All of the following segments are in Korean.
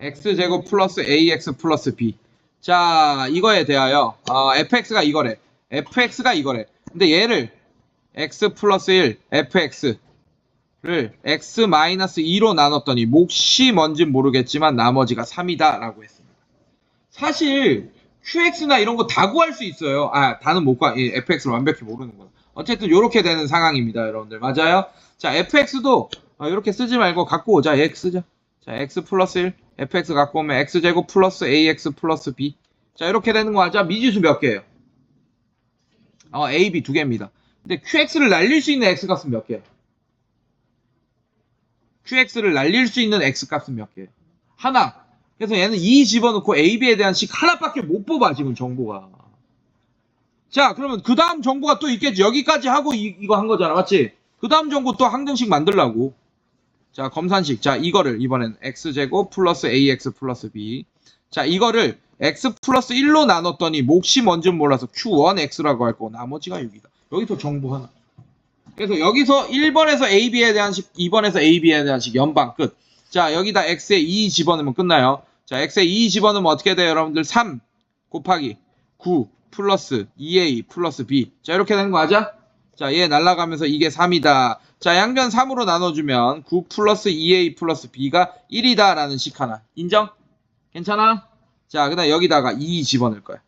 x제곱 플러스 ax 플러스 b. 자, 이거에 대하여 어, fx가 이거래. fx가 이거래. 근데 얘를 x 플러스 1 fx를 x 마이너스 2로 나눴더니 몫이 뭔진 모르겠지만 나머지가 3이다 라고 했습니다. 사실 qx나 이런 거 다 구할 수 있어요. 아, 다는 못 구하, 이 fx를 완벽히 모르는 거예요. 어쨌든 이렇게 되는 상황입니다, 여러분들. 맞아요? 자, fx도 이렇게 쓰지 말고 갖고 오자. x 쓰자. 자, x 플러스 1, fx 갖고 오면 x제곱 플러스 ax 플러스 b. 자, 이렇게 되는 거 맞아? 미지수 몇 개예요? 어, a, b 두 개입니다. 근데 qx를 날릴 수 있는 x 값은 몇 개예요? qx를 날릴 수 있는 x 값은 몇 개예요? 하나. 그래서 얘는 2 집어넣고 a, b에 대한 식 하나밖에 못 뽑아, 지금 정보가. 자, 그러면 그 다음 정보가 또 있겠지. 여기까지 하고 이, 이거 한 거잖아. 맞지? 그 다음 정보 또 항등식 만들라고. 자, 검산식. 자, 이거를 이번엔 x제곱 플러스 ax 플러스 b. 자, 이거를 x 플러스 1로 나눴더니 몫이 뭔지 몰라서 q1x라고 할 거고 나머지가 6이다. 여기서 정보 하나. 그래서 여기서 1번에서 ab에 대한 식, 2번에서 ab에 대한 식 연방 끝. 자, 여기다 x에 2 집어넣으면 끝나요. 자, x에 2 집어넣으면 어떻게 돼요, 여러분들? 3 곱하기 9 플러스 2a 플러스 b. 자, 이렇게 되는 거 맞아? 자, 얘 날라가면서 이게 3이다. 자, 양변 3으로 나눠주면 9 플러스 2a 플러스 b가 1이다. 라는 식 하나. 인정? 괜찮아? 자, 그 다음 여기다가 2 집어넣을 거야.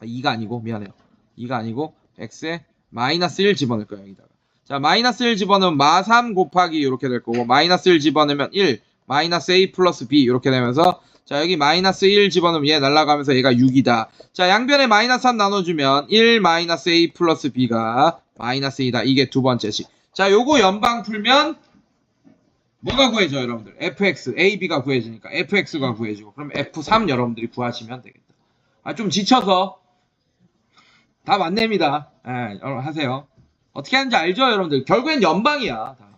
2가 아니고, 미안해요. 2가 아니고, x에 마이너스 1 집어넣을 거야, 여기다가. 자, 마이너스 1 집어넣으면 마3 곱하기 이렇게 될 거고, 마이너스 1 집어넣으면 1, 마이너스 a 플러스 b 이렇게 되면서, 자, 여기 마이너스 1 집어넣으면 얘 날라가면서 얘가 6이다. 자, 양변에 마이너스 3 나눠주면 1 마이너스 a 플러스 b가 마이너스 2다. 이게 두 번째 식. 자, 요거 연방 풀면 뭐가 구해져 여러분들? fx, a, b가 구해지니까 fx가 구해지고 그럼 f3 여러분들이 구하시면 되겠다. 아, 좀 지쳐서 답 안 냅니다. 예, 여러분 하세요. 어떻게 하는지 알죠, 여러분들? 결국엔 연방이야. 다.